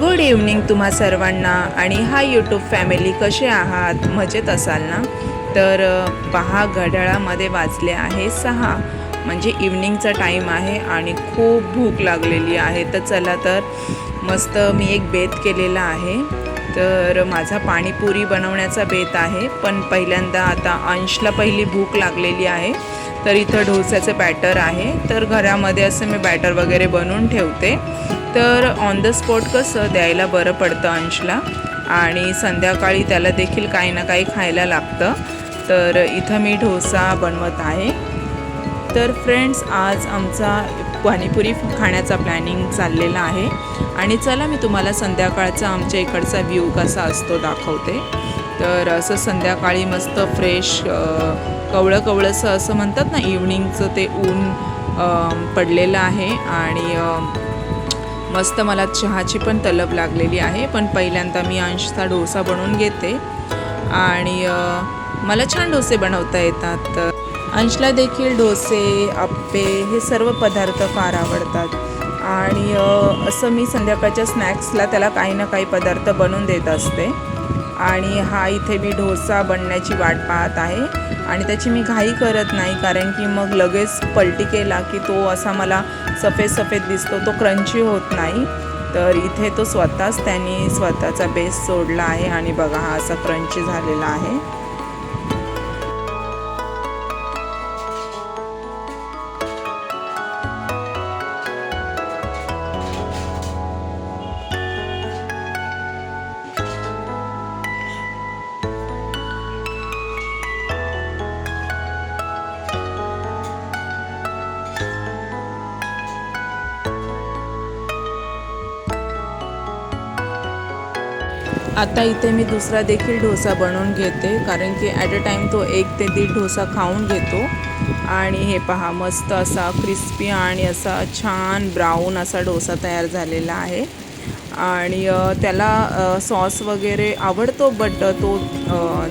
Good evening तुम्हा सर्वांना आणि हा यूट्यूब फॅमिली कसे आहात? मजेत असाल ना? तर पहा घड्याळामध्ये वाजले आहे सहा. म्हणजे इव्हनिंगचा टाईम आहे आणि खूप भूक लागलेली आहे. तर चला तर मस्त मी एक बेत केलेला आहे. तर माझा पाणीपुरी बनवण्याचा बेत आहे. पण पहिल्यांदा आता अंशला पहिली भूक लागलेली आहे. तर इथं डोस्याचं बॅटर आहे. तर घरामध्ये असं मी बॅटर वगैरे बनवून ठेवते. तर ऑन द स्पॉट कसं द्यायला बरं पडतं अंशला? आणि संध्याकाळी त्याला देखील काही ना काही खायला लागतं. तर इथं मी डोसा बनवत आहे. तर फ्रेंड्स आज आमचा पाणीपुरी खाण्याचा प्लॅनिंग चाललेला आहे. आणि चला मी तुम्हाला संध्याकाळचा आमच्या इकडचा व्ह्यू कसा असतो दाखवते. तर असं संध्याकाळी मस्त फ्रेश कवळं कवळंसं असं म्हणतात ना इव्हनिंगचं ते ऊन पडलेलं आहे. आणि मस्त मला चहाची पण तलब लागलेली आहे पण पहिल्यांदा मी अंशचा डोसा बनवून घेते. आणि मला छान डोसे बनवता येतात. अंशला देखील डोसे आप्पे हे सर्व पदार्थ फार आवडतात. आणि असं मी संध्याकाळच्या स्नॅक्सला त्याला काही ना काही पदार्थ बनवून देत असते. आणि हा इथे मी डोसा बनण्याची वाट पाहत आहे. आणि त्याची मी घाई करत नाही कारण की मग लगेच पलटी केला की तो असा मला सफेद सफेद दिसतो तो क्रंची होत नाही. तर इथे तो स्वतःच त्यांनी स्वतःचा बेस सोडला आहे. आणि बघा हा असा क्रंची झालेला आहे. आता इथे मी दुसरा देखील डोसा बनवून घेते कारण की ॲट अ टाईम तो एक ते दीड डोसा खाऊन घेतो. आणि हे पहा मस्त असा क्रिस्पी आणि असा छान ब्राऊन असा डोसा तयार झालेला आहे. आणि त्याला सॉस वगैरे आवडतो बट तो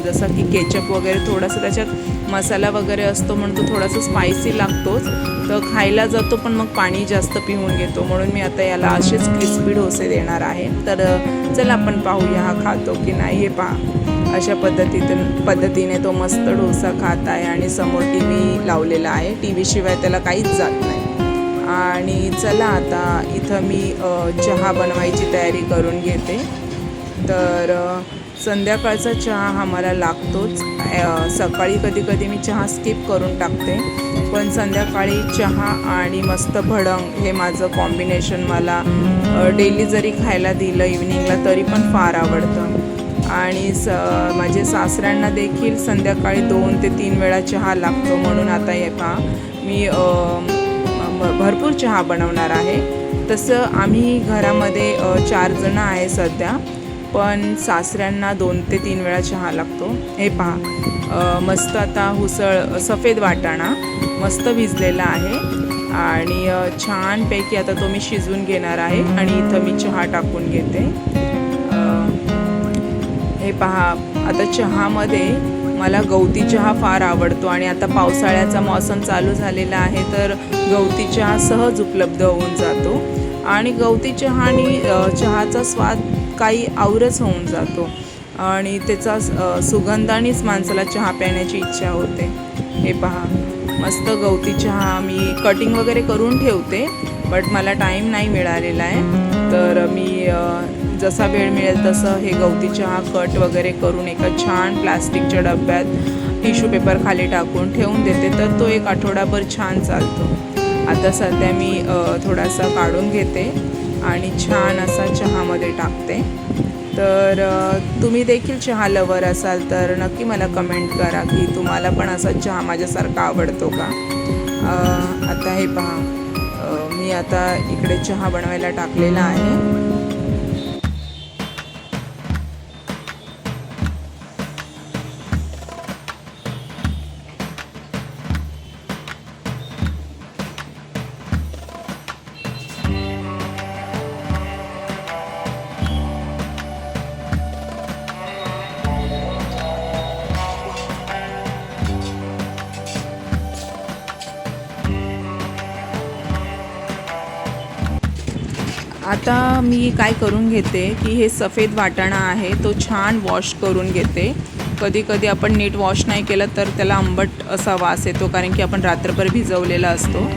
जसा की केचप वगैरे थोडासा त्याच्यात मसाला वगैरे असतो म्हणून तो थोडासा स्पायसी लागतोच. तर खायला जातो पण मग पाणी जास्त पिऊन घेतो. म्हणून मी आता याला असेच क्रिस्पी डोसे देणार आहे. तर चला आपण पाहूया हा खातो की नाही. हे पहा. अशा पद्धतीतून पद्धतीने तो मस्त डोसा खात आहे आणि समोर टी व्ही लावलेला आहे. टी व्हीशिवाय त्याला काहीच जात नाही. आणि चला आता इथं मी चहा बनवायची तयारी करून घेते. तर संध्याकाळचा चहा हा मला लागतोच सकाळी कधी कधी मी चहा स्किप करून टाकते. पण संध्याकाळी चहा आणि मस्त भडंग हे माझं कॉम्बिनेशन मला डेली जरी खायला दिलं इव्हिनिंगला तरी पण फार आवडतं. आणि स माझे सासऱ्यांना देखील संध्याकाळी दोन ते तीन वेळा चहा लागतो म्हणून आता हे पहा मी भरपूर चहा बनवणार आहे. तसं आम्ही घरामध्ये चार जणं आहे सध्या. पण सासऱ्यांना दोन ते तीन वेळा चहा लागतो. हे पहा मस्त आता हुसळ सफेद वाटाणा मस्त भिजलेला आहे. आणि छानपैकी आता तो मी शिजवून घेणार आहे आणि इथं मी चहा टाकून घेते. हे पहा आता चहामध्ये मला गवती चहा फार आवडतो आणि आता पावसाळ्याचा मौसम चालू झालेला आहे तर गवती चहा सहज उपलब्ध होऊन जातो. आणि गवती चहा आणि चहाचा स्वाद काही आवरच होऊन जातो. आणि त्याचा सुगंधानेच माणसाला चहा प्याण्याची इच्छा होते. हे पहा मस्त गवती चहा मी कटिंग वगैरे करून ठेवते बट मला टाईम नाही मिळालेला आहे. तर मी जसा वेळ मिळेल तसं हे गवती चहा कट वगैरे करून एका छान प्लास्टिकच्या डब्यात टिश्यू पेपर खाली टाकून ठेवून देते तर तो एक आठवडाभर छान चालतो. आता सध्या मी थोडासा काढून घेते आणि छान असा चहा टाकते तर तुम्ही देखील चहा लवर असाल तर नक्की मला कमेंट करा की तुम्हाला पण असा चहा माझ्यासारखा आवडतो का? आता हे पहा. मी आता इकडे चहा बनवायला टाकलेला आहे. आता मी काय करून घेते की हे सफेद वाटाणा आहे तो छान वॉश करून घेते. कधी कधी आपण नीट वॉश नाही केलं तर त्याला आंबट असा वास येतो कारण की आपण रात्रभर भिजवलेला असतो.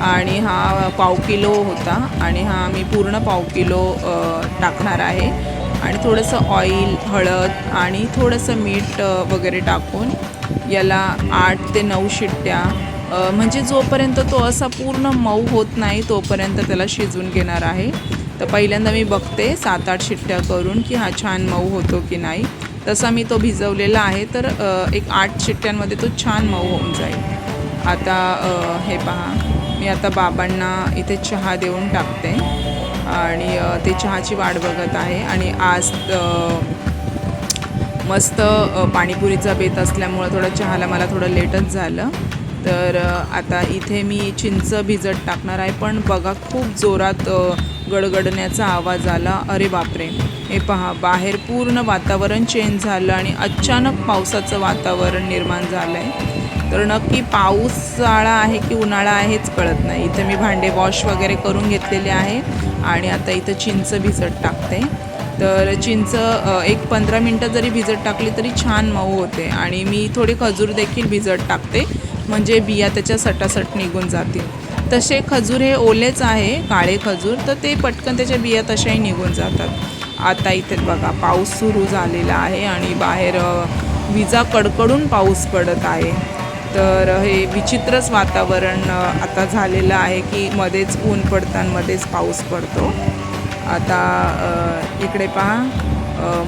आणि हा पाव किलो होता आणि हा मी पूर्ण पाव किलो टाकणार आहे. आणि थोडंसं ऑईल हळद आणि थोडंसं मीठ वगैरे टाकून याला आठ ते नऊ शिट्ट्या म्हणजे जोपर्यंत तो असा पूर्ण मऊ होत नाही तोपर्यंत त्याला शिजवून घेणार आहे. तर पहिल्यांदा मी बघते सात आठ शिट्ट्या करून की हा छान मऊ होतो की नाही. तसा मी तो भिजवलेला आहे तर एक आठ शिट्ट्यांमध्ये तो छान मऊ होऊन जाईल. आता हे पहा मी आता बाबांना इथे चहा देऊन टाकते. आणि ते चहाची वाट बघत आहे. आणि आज मस्त पाणीपुरीचा बेत असल्यामुळं थोडं चहाला मला थोडं लेटच झालं. तर आता इथे मी चिंच भिजत टाकणार आहे पण बघा खूप जोरात गडगडण्याचा आवाज आला. अरे बापरे! हे पहा बाहेर पूर्ण वातावरण चेंज झालं आणि अचानक पावसाचं वातावरण निर्माण झालं आहे तर नक्की पाऊसाळा आहे की उन्हाळा आहेच कळत नाही. इथे मी भांडे वॉश वगैरे करून घेतलेले आहे आणि आता इथं चिंच भिजत टाकते. तर चिंच एक पंधरा मिनटं जरी भिजत टाकली तरी छान मऊ होते आणि मी थोडे खजूर देखील भिजत टाकते. म्हणजे बिया त्याच्या सटासट निघून जातील. तसे खजूर हे ओलेच आहे काळे खजूर तर ते पटकन त्याच्या बिया तशाही निघून जातात. आता इथे बघा पाऊस सुरू झालेला आहे आणि बाहेर विजा कडकडून पाऊस पडत आहे. तर हे विचित्रच वातावरण आता झालेलं आहे की मध्येच ऊन पडताना मध्येच पाऊस पडतो. आता इकडे पहा.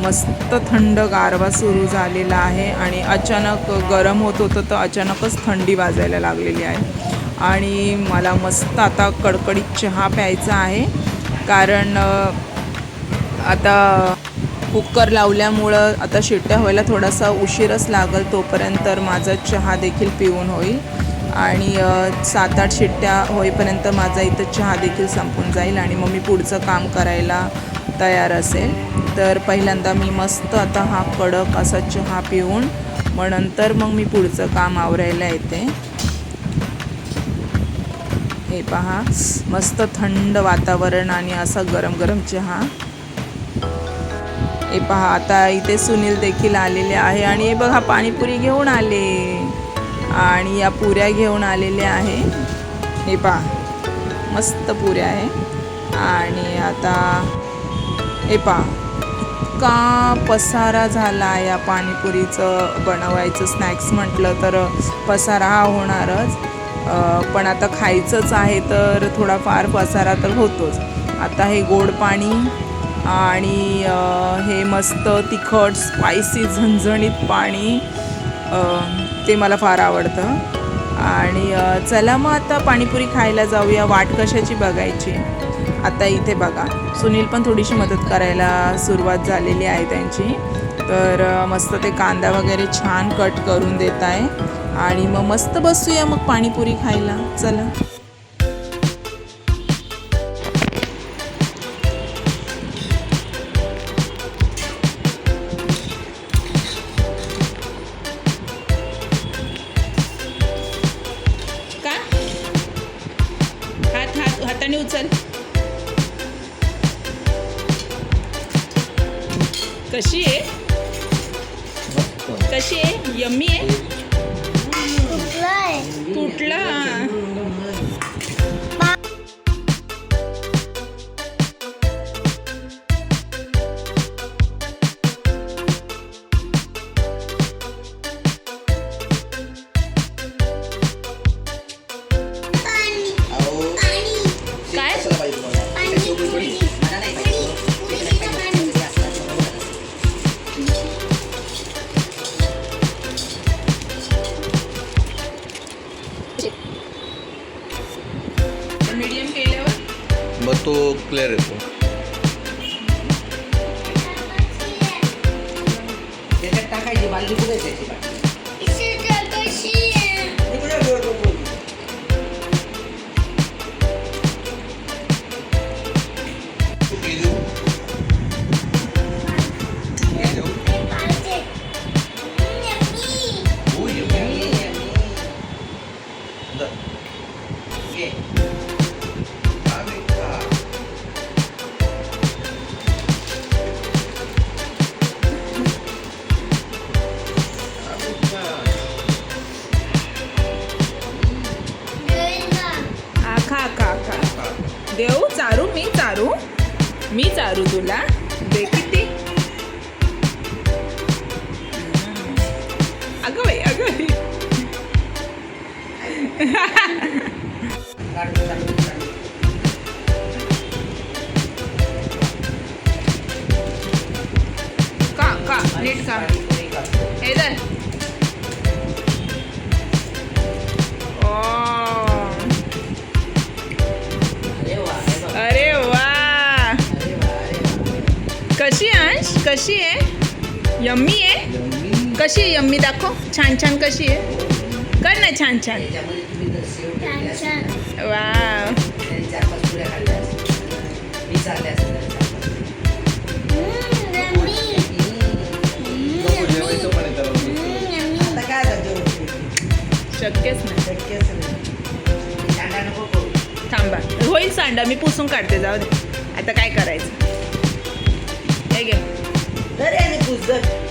मस्त थंड गारवा सुरू झालेला आहे आणि अचानक गरम होत होतं तर अचानकच थंडी वाजायला लागलेली आहे. आणि मला मस्त आता कडकडीत चहा प्यायचा आहे. कारण आता कुकर लावल्यामुळं आता शिट्ट्या व्हायला थोडासा उशीरच लागल तोपर्यंत तर माझा चहा देखील पिऊन होईल. आणि सात आठ शिट्ट्या होईपर्यंत माझा इथं चहा देखील संपून जाईल आणि मग मी पुढचं काम करायला तयार असेल. तर पहिल्यांदा मी मस्त आता हा कडक असा चहा पिऊन मग नंतर मग मी पुढचं काम आवरायला येते. हे पहा मस्त थंड वातावरण आणि असा गरम गरम चहा. हे पहा आता इथे सुनील देखील आलेले आहे आणि हे बघा पाणीपुरी घेऊन आले. आणि या पुऱ्या घेऊन आलेल्या आहे. हे पहा मस्त पुऱ्या आहे. आणि आता हे पहा इतका पसारा झाला या पाणीपुरीचं बनवायचं स्नॅक्स म्हटलं तर पसारा हा होणारच. पण आता खायचंच आहे तर थोडाफार पसारा तर होतोच. आता हे गोड पाणी आणि हे मस्त तिखट स्पायसी झणझणीत पाणी ते मला फार आवडतं. आणि चला मग आता पाणीपुरी खायला जाऊया. वाट कशाची बघायची? आता इथे बघा. सुनील पण थोडीशी मदत करायला सुरुवात झालेली आहे त्यांची. तर मस्त ते कांदा वगैरे छान कट करून देत आहे. आणि मग मस्त बसूया मग पाणीपुरी खायला. चला. मग तो क्लिअर येतो. त्याच्यात टाकायची बालदी कुठे त्याची बाटली कशी आहे? यम्मी आहे? कशी आहे यम्मी? दाखव. छान छान कशी आहे? कर ना छान छान. वा शक्यच नाही. थांबा. होईल सांडा. मी पुसून काढते. जाऊ दे. आता काय करायचं? हे घे. Nereye gidiyorsun?